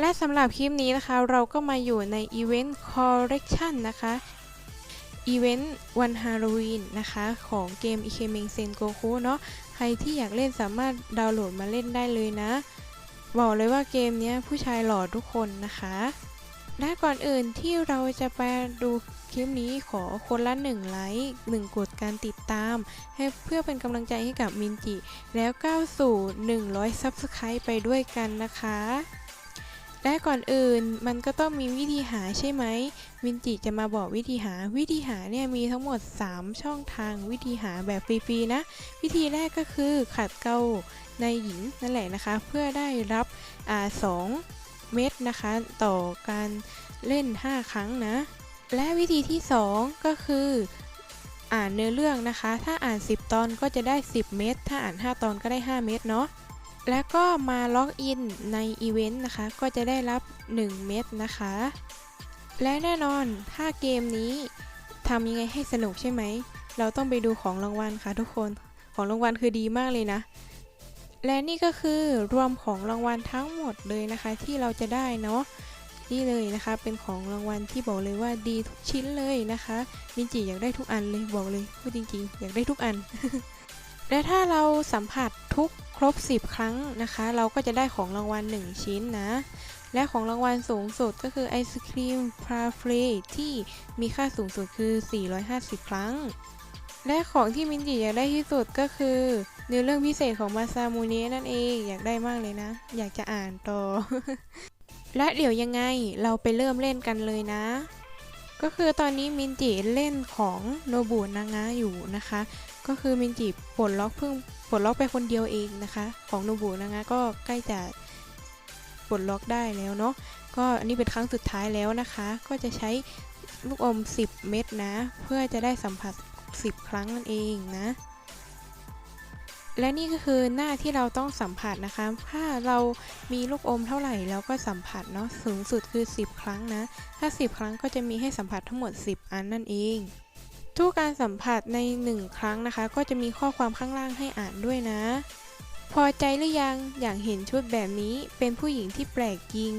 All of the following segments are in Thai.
และสำหรับคลิปนี้นะคะ เราก็มาอยู่ใน Event Collection นะคะอีเวนต์วันฮาโลวีนนะคะ ของเกม i k e m e n Sen Goku เนาะใครที่อยากเล่นสามารถดาวน์โหลดมาเล่นได้เลยนะ บอกเลยว่าเกมนี้ผู้ชายหล่อทุกคนนะคะและก่อนอื่นที่เราจะไปดูคลิปนี้ขอคนละ1ไลค์1กดการติดตาม ให้เพื่อเป็นกำลังใจให้กับมินจิ แล้วก้าวสู่ 100 Subscribe ไปด้วยกันนะคะ และก่อนอื่นมันก็ต้องมีวิธีหาใช่ไหมวินจิจะมาบอกวิธีหาวิธีหาเนี่ยมีทั้งหมด 3 ช่องทางวิธีหาแบบฟรีๆนะ วิธีแรกก็คือขัดเกลาในหญิงนั่นแหละนะคะ เพื่อได้รับอ่า2เม็ดนะคะ ต่อการเล่น 5 ครั้งนะ และวิธีที่ 2 ก็คืออ่านเนื้อเรื่องนะคะ ถ้าอ่าน 10 ตอนก็จะได้ 10 เม็ดถ้าอ่าน 5 ตอนก็ได้ 5 เม็ดเนาะ แล้วก็มาล็อกอินในอีเวนต์นะคะ ก็จะได้รับ 1 เม็ดนะคะ และแน่นอนถ้าเกมนี้ทำยังไงให้สนุกใช่ไหม เราต้องไปดูของรางวัลค่ะทุกคน ของรางวัลคือดีมากเลยนะ และนี่ก็คือรวมของรางวัลทั้งหมดเลยนะคะ ที่เราจะได้เนาะ นี่เลยนะคะ เป็นของรางวัลที่บอกเลยว่าดีทุกชิ้นเลยนะคะมินจิอยากได้ทุกอันเลยบอกเลยพูดจริงๆ อยากได้ทุกอัน และถ้าเราสัมผัสทุกครบ 10 ครั้งนะคะ เราก็จะได้ของรางวัล 1 ชิ้นนะ และของรางวัลสูงสุดก็คือไอศครีมพราฟรีที่มีค่าสูงสุดคือ 450 ครั้ง และของที่มินจิอยากได้ที่สุดก็คือเนื้อเรื่องพิเศษของมาซามูเนะนั่นเองอยากได้มากเลยนะ อยากจะอ่านต่อ และเดี๋ยวยังไงเราไปเริ่มเล่นกันเลยนะ ก็คือตอนนี้มินจิเล่นของโนบุนางะอยู่นะคะ ก็คือมินจิปลดล็อกเพิ่งปลดล็อกไปคนเดียวเองนะคะ ของโนบุนางะก็ใกล้จะปลดล็อกได้แล้วเนาะก็อันนี้เป็นครั้งสุดท้ายแล้วนะคะ ก็จะใช้ลูกอม 10 เม็ดนะ เพื่อจะได้สัมผัส 10 ครั้งนั่นเองนะ และนี่ก็คือหน้าที่เราต้องสัมผัสนะคะ ถ้าเรามีลูกอมเท่าไหร่เราก็สัมผัสเนาะ สูงสุดคือ 10 ครั้งนะ ถ้า 10 ครั้งก็จะมีให้สัมผัสทั้งหมด 10 อันนั่นเอง ทุกการสัมผัสใน 1 ครั้งนะคะ ก็จะมีข้อความข้างล่างให้อ่านด้วยนะ พอใจหรือยัง อยากเห็นชุดแบบนี้ เป็นผู้หญิงที่แปลกจริง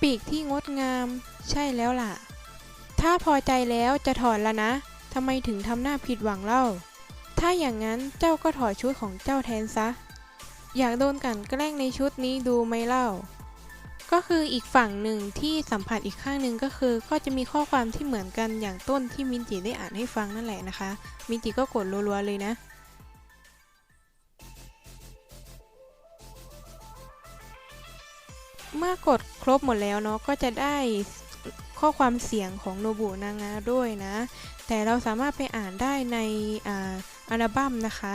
ปีกที่งดงาม ใช่แล้วล่ะ ถ้าพอใจแล้วจะถอดแล้วนะทำไมถึงทำหน้าผิดหวังเล่า ถ้าอย่างนั้นเจ้าก็ถอดชุดของเจ้าแทนซะ อยากโดนกันแกล้งในชุดนี้ดูไหมเล่า ก็คืออีกฝั่งหนึ่งที่สัมผัสอีกข้างหนึ่งก็คือ ก็จะมีข้อความที่เหมือนกันอย่างต้นที่มินจิได้อ่านให้ฟังนั่นแหละนะคะ มินจิก็กดรัวๆเลยนะเมื่อกดครบหมดแล้วเนาะก็จะได้ ข้อความเสียงของโนบุนางะด้วยนะ แต่เราสามารถไปอ่านได้ในอัลบั้มนะคะ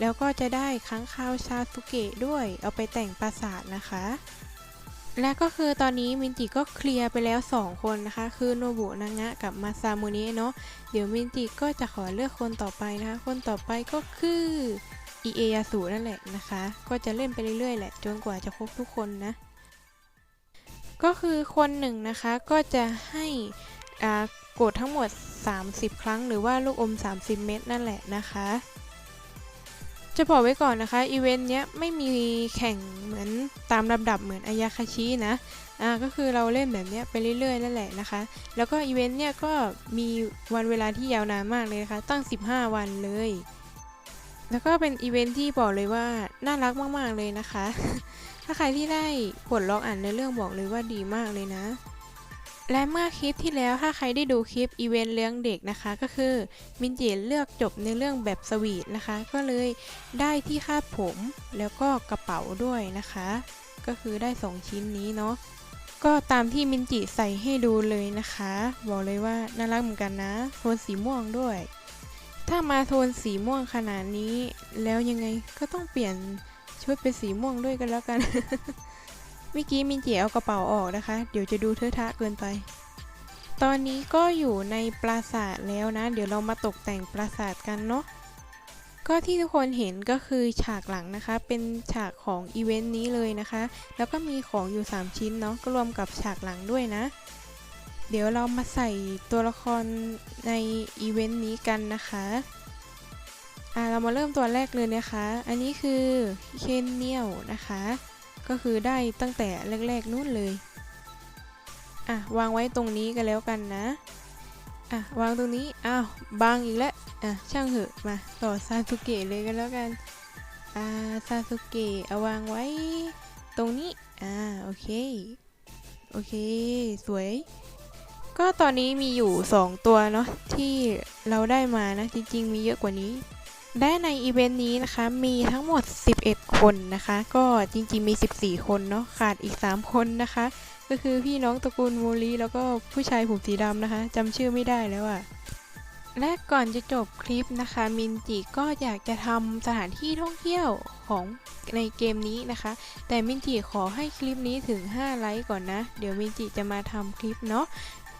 แล้วก็จะได้ค้างคาวชาสุเกะด้วย เอาไปแต่งปราสาทนะคะ และก็คือตอนนี้มินจิก็เคลียร์ไปแล้ว 2 คนนะคะ คือโนบุนางะกับมาซามุนะเนาะ เดี๋ยวมินจิก็จะขอเลือกคนต่อไปนะคะ คนต่อไปก็คืออิเอยาสุนั่นแหละนะคะ ก็จะเล่นไปเรื่อยๆแหละ จนกว่าจะครบทุกคนนะ ก็คือคนหนึ่งนะคะก็จะให้กดทั้งหมด 30 ครั้ง หรือว่าลูกอม 30 เม็ดนั่นแหละนะคะ จะบอกไว้ก่อนนะคะอีเวนต์เนี้ยไม่มีแข่งเหมือนตามลำดับเหมือนอายาคาชินะอ่าก็คือเราเล่นแบบเนี้ยไปเรื่อยๆนั่นแหละนะคะ แล้วก็อีเวนต์เนี้ยก็มีวันเวลาที่ยาวนานมากเลยนะคะ ตั้ง 15 วันเลย แล้วก็เป็นอีเวนต์ที่บอกเลยว่าน่ารักมากๆเลยนะคะ ถ้าใครที่ได้ปลดล็อกอ่านในเรื่องบอกเลยว่าดีมากเลยนะ และเมื่อคลิปที่แล้วถ้าใครได้ดูคลิปอีเวนต์เลี้ยงเด็กนะคะ ก็คือมินจิเลือกจบในเรื่องแบบสวีทนะคะ ก็เลยได้ที่คาดผมแล้วก็กระเป๋าด้วยนะคะ ก็คือได้ 2 ชิ้นนี้เนาะก็ตามที่มินจิใส่ให้ดูเลยนะคะ บอกเลยว่าน่ารักเหมือนกันนะโทนสีม่วงด้วย ถ้ามาโทนสีม่วงขนาดนี้ แล้วยังไงก็ต้องเปลี่ยน ชุดเป็นสีม่วงด้วยกันแล้วกัน เมื่อกี้มินจิเอากระเป๋าออกนะคะ เดี๋ยวจะดูเทอะทะเกินไป ตอนนี้ก็อยู่ในปราสาทแล้วนะ เดี๋ยวเรามาตกแต่งปราสาทกันเนาะ ก็ที่ทุกคนเห็นก็คือฉากหลังนะคะ เป็นฉากของอีเวนต์นี้เลยนะคะ แล้วก็มีของอยู่ 3 ชิ้นเนาะ ก็รวมกับฉากหลังด้วยนะ เดี๋ยวเรามาใส่ตัวละครในอีเวนต์นี้กันนะคะ อ่าเรามาเริ่มตัวแรกเลยนะคะ อันนี้คือเคนเนียลนะคะ ก็คือได้ตั้งแต่แรกๆนู่นเลย อะวางไว้ตรงนี้กันแล้วกันนะ อะวางตรงนี้ อ้าวบางอีกแล้ว อะช่างเหอะมาต่อซาสุเกะเลยกันแล้วกัน อ่าซาสุเกะเอาวางไว้ ตรงนี้ อ่าโอเค โอเค สวยก็ตอนนี้มีอยู่ 2 ตัวเนาะที่เราได้มานะ จริง ๆ มีเยอะกว่านี้ ได้ในอีเวนต์นี้นะคะมีทั้งหมด 11 คนนะคะ ก็จริงๆมี 14 คนเนาะขาดอีก 3 คนนะคะ ก็คือพี่น้องตระกูลโมลีแล้วก็ผู้ชายผมสีดำนะคะจำชื่อไม่ได้แล้วอะและก่อนจะจบคลิปนะคะ มินจิก็อยากจะทำสถานที่ท่องเที่ยวของในเกมนี้นะคะ แต่มินจิขอให้คลิปนี้ถึง 5 ไลค์ก่อนนะ เดี๋ยวมินจิจะมาทำคลิปเนาะ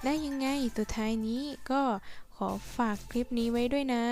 ได้ยังไงสุดท้ายนี้ก็ขอฝากคลิปนี้ไว้ด้วยนะ